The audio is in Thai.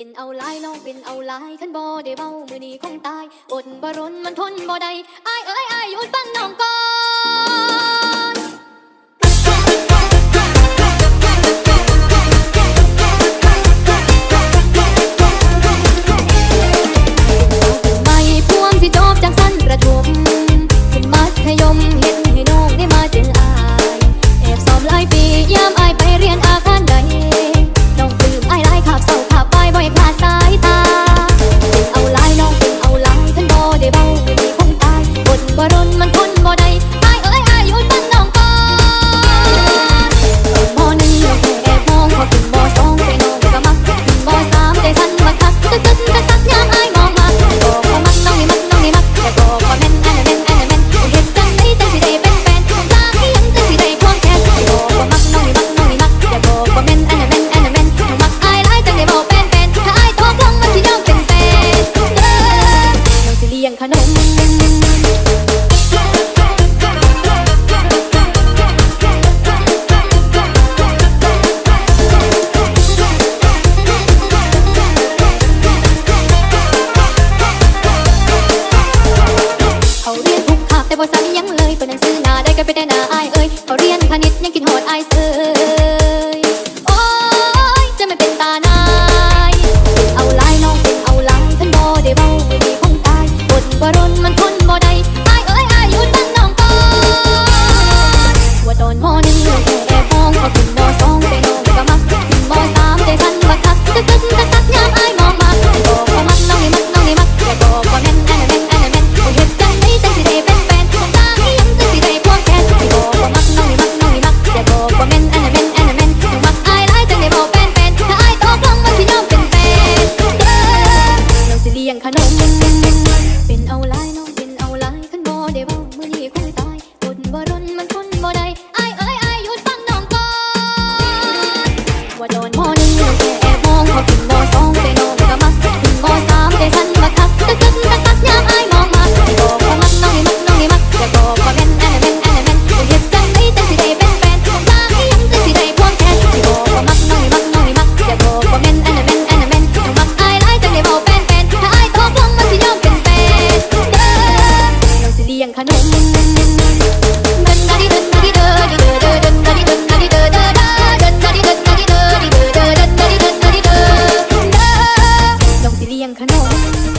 เป็นเอาลายน้องเป็นเอาลายขันบ่ได้เบามือนี้คงตายอดบ่รนมันทนบ่ได้อาเอ้ยไอายอยู่ปั้นน้องก็ แต่ภาษางยังเลยเปิดหนังสือหนาได้ก็ไปแต่นาอายเอ้ยเขาเรียนพาณิชยังกินหอดไอายเซอ เป็นเอาลายน้องเป็นเอาลายขึ้นบ่ได้เว้ามื้อนี้คงตายอดบ่รนมันคนบ่ได้ ขนม